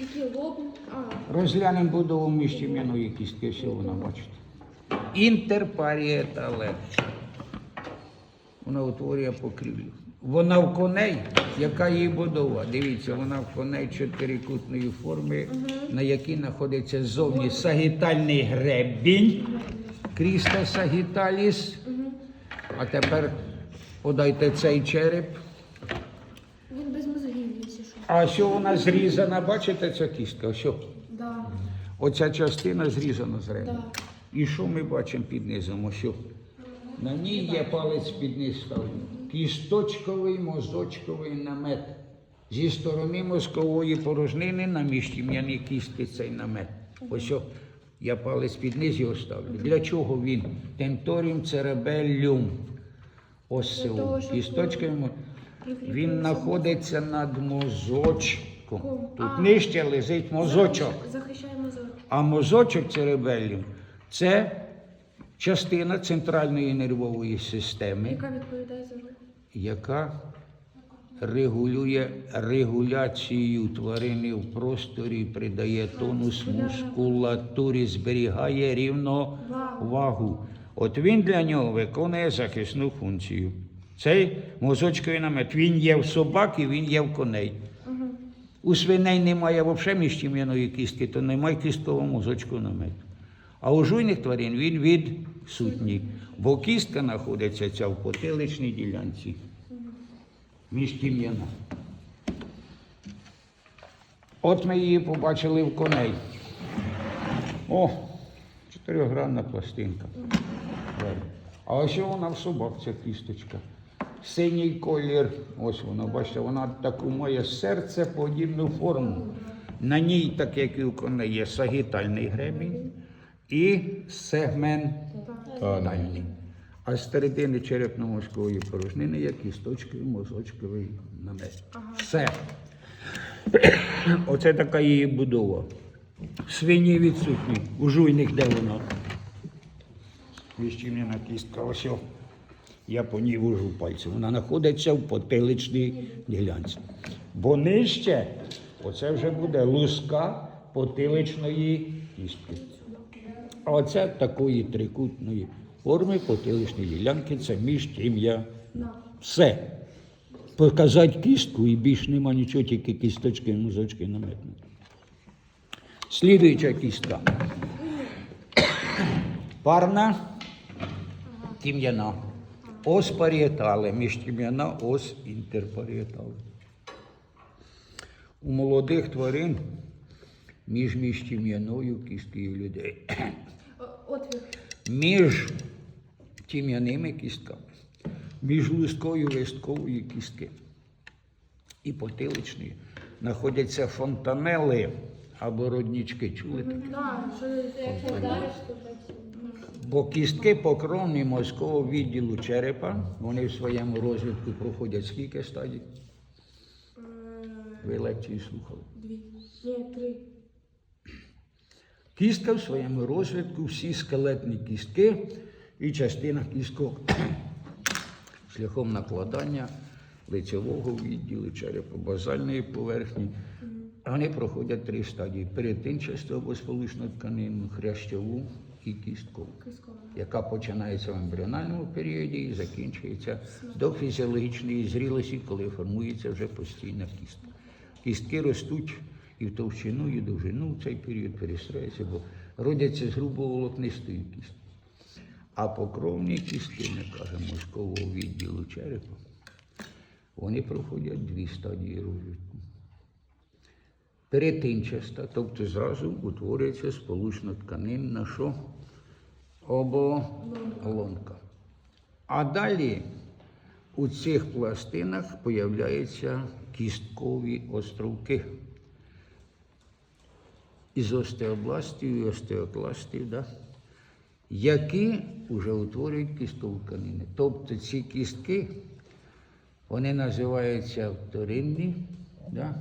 Які лоб? Розглянемо будову міжтім'яної кістки, що вона бачите. Інтерпаріетале. Вона утворює покрівлю. Вона в коней, яка її будова. Дивіться, вона в коней чотирикутної форми, на якій знаходиться ззовні сагітальний гребінь, кріста сагіталіс. А тепер подайте цей череп. він без. А що вона зрізана, бачите, ця кістка? Що? Да, Оця частина зрізана з ребра. да. І що ми бачимо під низом? Ось що? На ній є палець під низ. Кісточковий мозочковий намет. Зі сторони мозкової порожнини на міжтім'яні кістки цей намет. Ось що я палець під низ його ставлю. Для чого він? Тенторіум церебеллюм. Ось Кісточковий мо- Він знаходиться над мозочком. Тут А. нижче лежить мозочок. Захищає мозок. А мозочок церебеллум це частина центральної нервової системи, Яка відповідає за рух? яка регулює регуляцію тварини в просторі, придає тонус мускулатурі, зберігає рівновагу. От він для нього виконує захисну функцію. Цей мозочковий намет, він є в собак і він є в коней. У свиней немає взагалі міжтім'яної кістки, то немає кісткового мозочку намету. А у жуйних тварин він відсутній, бо кістка знаходиться ця в потиличній ділянці. Міжтім'яна. От ми її побачили в коней. О, чотирьохгранна пластинка. А ось вона в собак, ця кісточка. Синій колір, ось вона, бачите, вона таку має серцеподібну форму. На ній, так як і у коней, є сагітальний гребінь і сегментальний. А з середини черепно-мозкової порожнини є кісточковий мозочковий намет. Все. Оце така її будова. Свині відсутні. У жуйних де вона? Віщівняна кістка, ось. Я по ній вожу пальцем. Вона знаходиться в потиличній ділянці. Бо нижче, оце вже буде луска потиличної кістки. А оце такої трикутної форми потиличної ділянки це міжтім'я. Все. Показати кістку і більш нема нічого, тільки кісточки, мозочки наметні. Слідуюча кістка. Парна тім'яна. Ос паріетале, міжтім'яна ос інтерпаріетале. У молодих тварин між міжтім'яною кісткою людей. Отвір. Між тім'яними кістками, між листкою листкової кістки і потиличної знаходяться фонтанели або роднічки. Чули таке? Да, що як вдариш, то так. Бо кістки покровні мозкового відділу черепа, вони в своєму розвитку проходять скільки стадій? Ви лекції слухали. Дві. Ні, три. Кістка в своєму розвитку, всі скелетні кістки і частина кісток шляхом накладання лицевого відділу черепа, базальної поверхні. Вони проходять три стадії: перетинчасту або сполучну тканину, хрящову кісткову. Кискова. яка починається в ембріональному періоді і закінчується до фізіологічної зрілості, коли формується вже постійна кістка. Кістки ростуть і в товщину, і в довжину в цей період перестроюються, бо родяться з грубоволокнистої кістки. А покровні кістки, ми кажемо, мозкового відділу черепа, вони проходять дві стадії розвитку. Перетинчаста, тобто зразу утворюється сполучна тканинна що? оболонка. А далі у цих пластинах появляються кісткові островки. Із остеобластів і остеокластів, да? які вже утворюють кісткові тканини. Тобто ці кістки, вони називаються вторинні, да?